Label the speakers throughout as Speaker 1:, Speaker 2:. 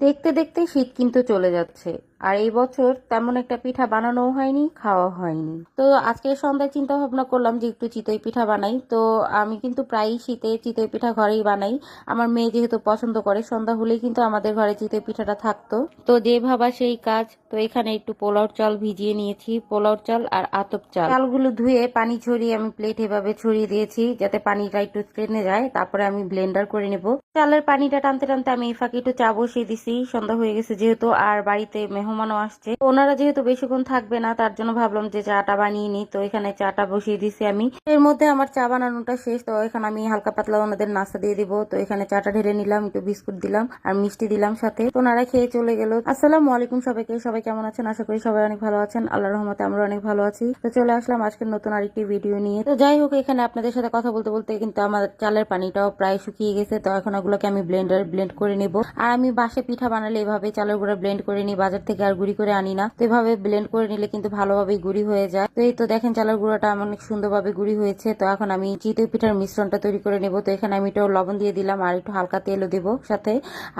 Speaker 1: দেখতে দেখতে শীত কিন্তু চলে যাচ্ছে। আর এই বছর তেমন একটা পিঠা বানানোও হয়নি খাওয়া হয়নি। তো আজকে সন্ধ্যায় চিন্তা ভাবনা করলাম যে একটু চিতই পিঠা বানাই। তো আমি কিন্তু প্রায়ই শীতে চিতই পিঠা ঘরেই বানাই। আমার মেয়ে যেহেতু পছন্দ করে, সন্ধ্যা হলেই কিন্তু আমাদের ঘরে চিতই পিঠাটা থাকতো। তো যে ভাবা সেই কাজ, তো এখানে একটু পোলাওর চাল ভিজিয়ে নিয়েছি পোলাওর চাল আর আতপ চাল। চালগুলো ধুয়ে পানি ছড়িয়ে আমি প্লেট এভাবে ছড়িয়ে দিয়েছি, যাতে পানিটা একটু ট্রেনে যায়। তারপরে আমি ব্লেন্ডার করে নেব। চালের পানিটা টানতে টানতে আমি এই ফাঁকে একটু চা বসিয়ে দিছি। সন্ধ্যা হয়ে গেছে যেহেতু, আর বাড়িতে মেহমানও আসছে। ওনারা যেহেতু বেশিক্ষণ থাকবে না, তার জন্য ভাবলাম যে চাটা বানিয়ে নিই। তো এখানে চাটা বসিয়ে দিছি আমি। এর মধ্যে আমার চা বানানোটা শেষ, তো এখানে আমি হালকা পাতলা ওনাদের নাস্তা দিয়ে দিব। তো এখানে চাটা ঢেলে নিলাম, একটু বিস্কুট দিলাম আর মিষ্টি দিলাম সাথে। ওনারা খেয়ে চলে গেল। আসসালামু আলাইকুম সবাইকে। সবাই কেমন আছেন? আশা করি সবাই অনেক ভালো আছেন। আল্লাহ রহমতে আমরা অনেক ভালো আছি। তো চলে আসলাম আজকের নতুন আরেকটি ভিডিও নিয়ে। তো যাই হোক, এখানে আপনাদের সাথে কথা বলতে বলতে কিন্তু আমার চালের পানিটাও প্রায় শুকিয়ে গেছে। তো এখন ওগুলোকে আমি ব্লেন্ডার ব্লেন্ড করে নেব। আর আমি বাসে পিঠা বানালে এভাবে চালের গুঁড়া ব্লেন্ড করে নিই, বাজার থেকে আর গুঁড়ি করে আনি না। তো এভাবে ব্লেন্ড করে নিলে কিন্তু ভালোভাবে গুঁড়ি হয়ে যায়। তো এই তো দেখেন চালের গুঁড়োটা অনেক সুন্দরভাবে গুঁড়ি হয়েছে। তো এখন আমি চিতই পিঠার মিশ্রণটা তৈরি করে নেব। তো এখানে আমি একটু লবণ দিয়ে দিলাম আর একটু হালকা তেলও দেব সাথে।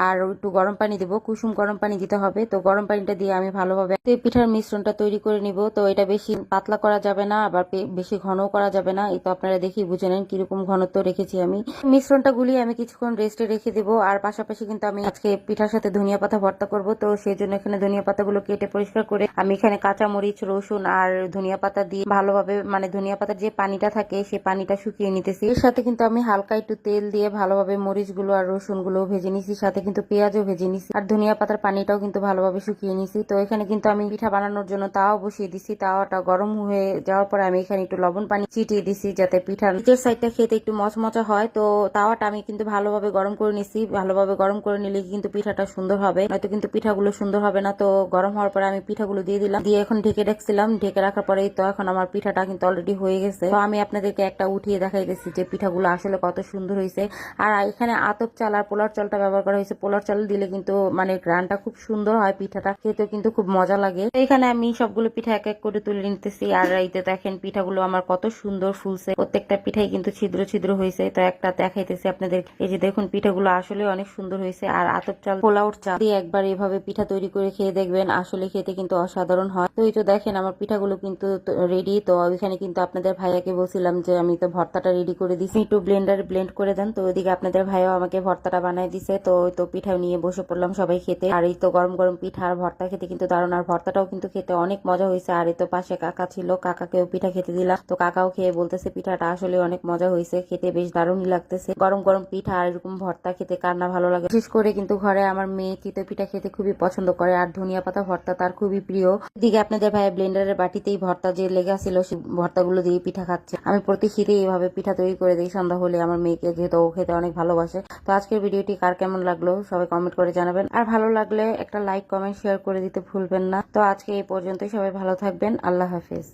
Speaker 1: আর একটু গরম পানি দেব। কুসুম গরম পানি দিতে হবে। তো গরম পানিটা দিয়ে আমি ভালোভাবে পিঠার মিশ্রণটা তৈরি করে নিব। তো এটা বেশি পাতলা করা যাবে না, আবার বেশি ঘনও করা যাবে না। এই তো আপনারা দেখি বুঝে নেন কীরকম ঘনত্ব রেখেছি আমি। মিশ্রণটা গুলি আমি কিছুক্ষণ রেস্টে রেখে দেবো। আর পাশাপাশি কিন্তু আমি আজকে পিঠার সাথে ধনিয়া পাতা ভর্তা করব। তো সেই জন্য এখানে ধনিয়া পাতাগুলো কেটে পরিষ্কার করে আমি এখানে কাঁচা মরিচ রসুন আর ধনিয়া পাতা দিয়ে ভালোভাবে মানে ধনিয়া পাতার যে পানিটা থাকে সেই পানিটা শুকিয়ে নিতেছি। এর সাথে কিন্তু আমি হালকা একটু তেল দিয়ে ভালোভাবে মরিচগুলো আর রসুনগুলো ভেজে নিছি, সাথে কিন্তু পেঁয়াজও ভেজে নিছি। আর ধনিয়া পাতার পানিটাও কিন্তু ভালোভাবে শুকিয়ে নিছি। তো এখানে কিন্তু আমি পিঠা বানানোর জন্য তাওয়া বসিয়ে দিছি। তাওয়াটা গরম হয়ে যাওয়ার পরে আমি এখানে একটু লবণ পানি ছিটিয়ে দিছি যাতে পিঠার নিচের সাইডটা খেতে একটু মচমচা হয়। তো তাওয়াটা আমি কিন্তু ভালোভাবে গরম করে নিছি। ভালোভাবে গরম করে নিলে কিন্তু পিঠাটা সুন্দর হবে। নয়তো কিন্তু পিঠাগুলো সুন্দর হবে না। তো গরম হওয়ার পরে আমি পিঠাগুলো দিয়ে দিলাম। দিয়ে এখন ঢেকে রাখছিলাম। ঢেকে রাখার পরে তো এখন আমার পিঠাটা কিন্তু অলরেডি হয়ে গেছে। তো আমি আপনাদেরকে একটা উঠিয়ে দেখাইতেছি যে পিঠাগুলো আসলে কত সুন্দর হয়েছে। আর এখানে আতপ চাল আর পোলার চালটা ব্যবহার করা হয়েছে। পোলার চাল দিলে কিন্তু মানে গ্রানটা খুব সুন্দর হয় পিঠাটা। খেতেও কিন্তু খুব মজা লাগে। এখানে আমি সবগুলো পিঠা এক এক করে তুলে নিতেছি। আর এইতে দেখেন পিঠাগুলো আমার কত সুন্দর ফুলছে। প্রত্যেকটা পিঠাই কিন্তু ছিদ্র ছিদ্র হয়েছে। তো একটা দেখাইতেছি আপনাদের। এই যে দেখুন পিঠাগুলো আসলে অনেক সুন্দর হয়েছে। আর আতপ চাল, পোলাওর চাল দিয়ে একবার এভাবে পিঠা তৈরি করে খেয়ে দেখবেন, আসলে খেতে কিন্তু অসাধারণ হয়। তো এই তো দেখেন, আমার পিঠাগুলো কিন্তু রেডি তো ওইখানে কিন্তু আপনাদের ভাইয়াকে বলছিলাম যে, আমি তো ভর্তাটা রেডি করে দিছি। একটু ব্লেন্ডারে ব্লেন্ড করে দেন। তো ওইদিকে আপনাদের ভাইয়াও আমাকে ভর্তাটা বানাই দিছে। তো তো পিঠা নিয়ে বসে পড়লাম সবাই খেতে। আর এই তো গরম গরম পিঠা আর ভর্তা খেতে কিন্তু দারুণ। আর ভর্তাটাও কিন্তু খেতে অনেক মজা হয়েছে। আর এই তো পাশে কাকা ছিল, কাকাকেও পিঠা খেতে দিলাম। তো কাকাও খেয়ে বলতেছে, পিঠাটা আসলে অনেক মজা হয়েছে, খেতে বেশ দারুণই লাগতেছে। গরম গরম পিঠা আর এরকম ভর্তা খেতে কার না ভালো লাগে। বিশেষ করে কিন্তু ঘরে আমার মেয়ে চিতই পিঠা খেতে খুবই পছন্দ করে। আর ধনিয়া পাতা, ভর্তা তার খুবই প্রিয়। এদিকে আপনাদের ভাই ব্লেন্ডারের বাটিতেই ভর্তা যে লেগে ছিল সেই ভর্তাগুলো দিয়ে পিঠা খাচ্ছে। আমি প্রতি শীতে এইভাবে পিঠা তৈরি করে দিই, সন্ধ্যা হলে আমার মেয়েকে যেহেতু ও খেতে অনেক ভালোবাসে। তো আজকের ভিডিওটি কার কেমন লাগল সবাই কমেন্ট করে জানাবেন। আর ভালো লাগলে একটা লাইক কমেন্ট শেয়ার করে দিতে ভুলবেন না। তো আজকে এই পর্যন্তই, সবাই ভালো থাকবেন, আল্লাহ হাফিজ।